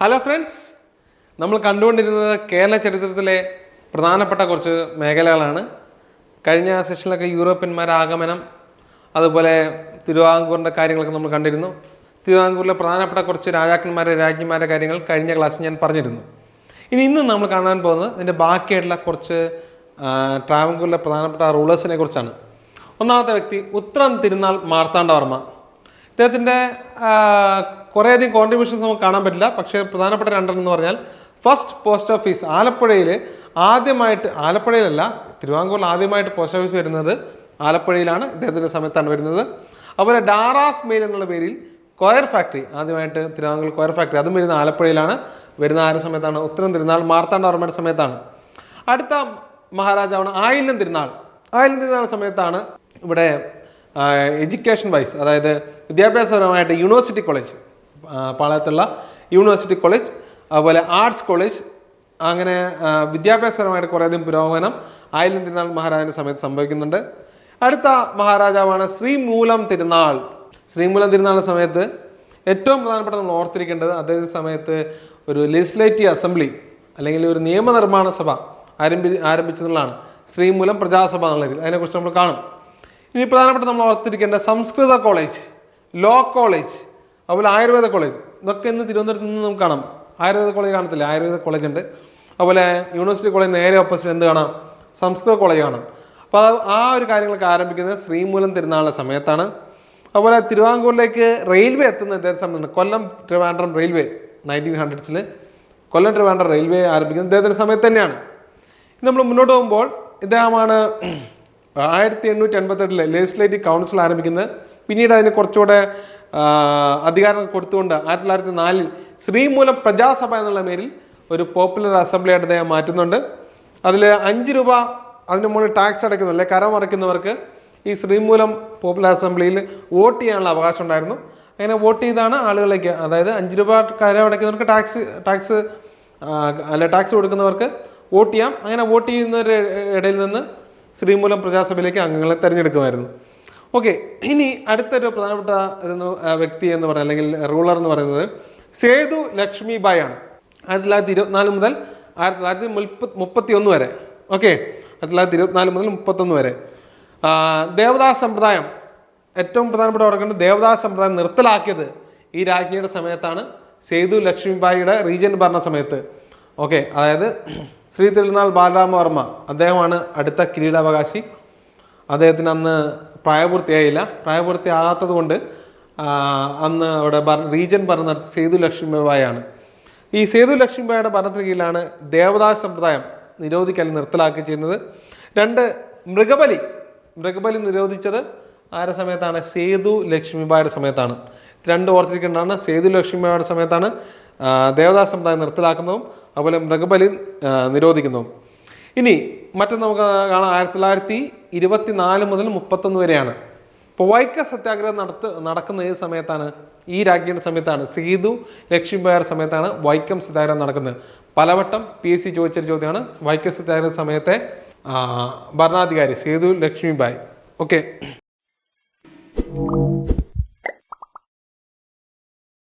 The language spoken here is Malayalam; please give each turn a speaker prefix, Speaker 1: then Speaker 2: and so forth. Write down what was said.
Speaker 1: ഹലോ ഫ്രണ്ട്സ് നമ്മൾ കണ്ടുകൊണ്ടിരുന്നത് കേരള ചരിത്രത്തിലെ പ്രധാനപ്പെട്ട കുറച്ച് മേഖലകളാണ്. കഴിഞ്ഞ സെഷനിലൊക്കെ യൂറോപ്യന്മാരുടെ ആഗമനം അതുപോലെ തിരുവാങ്കൂറിന്റെ കാര്യങ്ങളൊക്കെ നമ്മൾ കണ്ടിരുന്നു. തിരുവാങ്കൂറിലെ പ്രധാനപ്പെട്ട കുറച്ച് രാജാക്കന്മാരെ രാജ്ഞിമാരുടെ കാര്യങ്ങൾ കഴിഞ്ഞ ക്ലാസ്സിൽ ഞാൻ പറഞ്ഞിരുന്നു. ഇനി ഇന്ന് നമ്മൾ കാണാൻ പോകുന്നത് ഇതിന്റെ ബാക്കിയായിട്ടുള്ള കുറച്ച് ട്രാവൻകൂറിലെ പ്രധാനപ്പെട്ട റൂളേഴ്സിനെ കുറിച്ചാണ്. ഒന്നാമത്തെ വ്യക്തി ഉത്രം തിരുനാൾ മാർത്താണ്ഡവർമ്മ. ഇദ്ദേഹത്തിന്റെ കുറേയധികം കോൺട്രിബ്യൂഷൻസ് നമുക്ക് കാണാൻ പറ്റില്ല. പക്ഷേ പ്രധാനപ്പെട്ട രണ്ടെണ്ണം എന്ന് പറഞ്ഞാൽ ഫസ്റ്റ് പോസ്റ്റ് ഓഫീസ് ആലപ്പുഴയിൽ ആദ്യമായിട്ട് ആലപ്പുഴയിലല്ല തിരുവാങ്കൂറിൽ ആദ്യമായിട്ട് പോസ്റ്റ് ഓഫീസ് വരുന്നത് ആലപ്പുഴയിലാണ് ഇദ്ദേഹത്തിന്റെ സമയത്താണ് വരുന്നത്. അതുപോലെ ഡാറാസ് മെയിൽ എന്നുള്ള പേരിൽ കൊയർ ഫാക്ടറി ആദ്യമായിട്ട് തിരുവാങ്കൂർ കൊയർ ഫാക്ടറി അതും വരുന്ന ആലപ്പുഴയിലാണ്. വരുന്ന ആരുടെ സമയത്താണ്? ഉത്തരം തിരുനാൾ മാർത്താണ്ഡവർമ്മയുടെ സമയത്താണ്. അടുത്ത മഹാരാജാവാണ് ആയില്യം തിരുനാൾ. ആയില്യം തിരുനാൾ സമയത്താണ് ഇവിടെ എഡ്യൂക്കേഷൻ വൈസ് അതായത് വിദ്യാഭ്യാസപരമായിട്ട് യൂണിവേഴ്സിറ്റി കോളേജ് പാളയത്തുള്ള യൂണിവേഴ്സിറ്റി കോളേജ് അതുപോലെ ആർട്സ് കോളേജ് അങ്ങനെ വിദ്യാഭ്യാസപരമായിട്ട് കുറേയധികം പുരോഗമനം ആയിരം തിരുനാൾ മഹാരാജന്റെ സമയത്ത് സംഭവിക്കുന്നുണ്ട്. അടുത്ത മഹാരാജാവാണ് ശ്രീമൂലം തിരുനാൾ. ശ്രീമൂലം തിരുനാളിന്റെ സമയത്ത് ഏറ്റവും പ്രധാനപ്പെട്ട നമ്മൾ ഓർത്തിരിക്കേണ്ടത് അതേ സമയത്ത് ഒരു ലെജിസ്ലേറ്റീവ് അസംബ്ലി അല്ലെങ്കിൽ ഒരു നിയമനിർമ്മാണ സഭ ആരംഭി ആരംഭിച്ചെന്നുള്ളതാണ്. ശ്രീമൂലം പ്രജാസഭ എന്നുള്ള രീതിയിൽ അതിനെക്കുറിച്ച് നമ്മൾ കാണും. ഇനി പ്രധാനപ്പെട്ട നമ്മൾ ഓർത്തിരിക്കേണ്ട സംസ്കൃത കോളേജ് ലോ കോളേജ് അതുപോലെ ആയുർവേദ കോളേജ്. ഇതൊക്കെ ഇന്ന് തിരുവനന്തപുരത്ത് നിന്ന് നമുക്ക് കാണാം. ആയുർവേദ കോളേജ് കാണത്തില്ല. ആയുർവേദ കോളേജ് ഉണ്ട്. അതുപോലെ യൂണിവേഴ്സിറ്റി കോളേജ് നേരെ ഓപ്പോസിറ്റ് എന്ത് കാണാം? സംസ്കൃത കോളേജ് കാണാം. അപ്പോൾ ആ ഒരു കാര്യങ്ങളൊക്കെ ആരംഭിക്കുന്നത് ശ്രീമൂലം തിരുനാളിന്റെ സമയത്താണ്. അതുപോലെ തിരുവാങ്കൂറിലേക്ക് റെയിൽവേ എത്തുന്ന ഇദ്ദേഹത്തെ സമയത്താണ്. കൊല്ലം ട്രിവാൻഡ്രം റെയിൽവേ നയന്റീൻ ഹൺഡ്രഡ്സിൽ കൊല്ലം ട്രിവാൻഡ്രം റെയിൽവേ ആരംഭിക്കുന്നത് ഇദ്ദേഹത്തിന്റെ സമയത്ത് തന്നെയാണ്. നമ്മൾ മുന്നോട്ട് പോകുമ്പോൾ ഇദ്ദേഹമാണ് ആയിരത്തി എണ്ണൂറ്റി എൺപത്തെട്ടിലെ ലെജിസ്ലേറ്റീവ് കൗൺസിൽ ആരംഭിക്കുന്നത് പിന്നീട് അതിന് കുറച്ചുകൂടെ അധികാരം കൊടുത്തുകൊണ്ട് ആയിരത്തി തൊള്ളായിരത്തി നാലിൽ ശ്രീമൂലം പ്രജാസഭ എന്നുള്ള പേരിൽ ഒരു പോപ്പുലർ അസംബ്ലി ആയിട്ട് അദ്ദേഹം മാറ്റുന്നുണ്ട്. അതിൽ അഞ്ച് രൂപ അതിന് മുകളിൽ ടാക്സ് അടയ്ക്കുന്നു അല്ലെ കരം ഈ ശ്രീമൂലം പോപ്പുലർ അസംബ്ലിയിൽ വോട്ട് ചെയ്യാനുള്ള അവകാശം ഉണ്ടായിരുന്നു. അങ്ങനെ വോട്ട് ചെയ്താണ് ആളുകളേക്ക് അതായത് അഞ്ച് രൂപ കരം അടയ്ക്കുന്നവർക്ക് ടാക്സ് ടാക്സ് അല്ല ടാക്സ് കൊടുക്കുന്നവർക്ക് വോട്ട് ചെയ്യാം. അങ്ങനെ വോട്ട് ചെയ്യുന്നവരുടെ ഇടയിൽ നിന്ന് ശ്രീമൂലം പ്രജാസഭയിലേക്ക് അംഗങ്ങളെ തിരഞ്ഞെടുക്കുമായിരുന്നു. ഓക്കെ ഇനി അടുത്തൊരു പ്രധാനപ്പെട്ട ഇതെന്ന് വ്യക്തി എന്ന് പറയുന്നത് അല്ലെങ്കിൽ റൂളർ എന്ന് പറയുന്നത് സേതു ലക്ഷ്മി ബായ് ആണ്. ആയിരത്തി തൊള്ളായിരത്തി ഇരുപത്തിനാല് മുതൽ ആയിരത്തി തൊള്ളായിരത്തി മുപ്പത്തി മുപ്പത്തി ഒന്ന് വരെ. ഓക്കെ ആയിരത്തി തൊള്ളായിരത്തി ഇരുപത്തിനാല് മുതൽ മുപ്പത്തൊന്ന് വരെ. ദേവദാസ് സമ്പ്രദായം. ഏറ്റവും പ്രധാനപ്പെട്ട ഓർക്കേണ്ടത് ദേവദാസ് സമ്പ്രദായം നിർത്തലാക്കിയത് ഈ രാജ്ഞിയുടെ സമയത്താണ്. സേതു ലക്ഷ്മിബായിയുടെ റീജൻ ഭരണ സമയത്ത്. ഓക്കെ അതായത് ശ്രീ തിരുനാൾ ബാലരാമവർമ്മ അദ്ദേഹമാണ് അടുത്ത കിരീടാവകാശി. അദ്ദേഹത്തിന് അന്ന് പ്രായപൂർത്തിയായില്ല. പ്രായപൂർത്തിയാകാത്തത് കൊണ്ട് അന്ന് അവിടെ റീജൻ ഭരണം സേതു ലക്ഷ്മിബായാണ് ഈ സേതു ലക്ഷ്മിബായുടെ ഭരണത്തിന് കീഴിലാണ് ദേവദാസ് സമ്പ്രദായം നിരോധിക്കൽ നിർത്തലാക്കി ചെയ്യുന്നത്. രണ്ട് മൃഗബലി. മൃഗബലി നിരോധിച്ചത് ആരുടെ സമയത്താണ്? സേതു ലക്ഷ്മിബായുടെ സമയത്താണ്. രണ്ട് ഓർത്തിരിക്കേണ്ടതാണ്. സേതു ലക്ഷ്മിബായുടെ സമയത്താണ് ദേവദാസ് സമ്പ്രദായം നിർത്തലാക്കുന്നതും അതുപോലെ മൃഗബലി നിരോധിക്കുന്നതും. ഇനി മറ്റൊന്ന് നമുക്ക് കാണാം. ആയിരത്തി തൊള്ളായിരത്തി ഇരുപത്തി നാല് മുതൽ മുപ്പത്തൊന്ന് വരെയാണ്. ഇപ്പോൾ വൈക്ക സത്യാഗ്രഹം നടത്ത് നടക്കുന്ന ഏത് സമയത്താണ്? ഈ രാജ്ഞിയുടെ സമയത്താണ്. സീതു ലക്ഷ്മിബായുടെ സമയത്താണ് വൈക്കം സത്യാഗ്രഹം നടക്കുന്നത്. പലവട്ടം പി എസ് സി ചോദിച്ചൊരു ചോദ്യമാണ്. വൈക്കം സത്യാഗ്രഹ സമയത്തെ ഭരണാധികാരി സേതു ലക്ഷ്മിബായ് ഓക്കെ.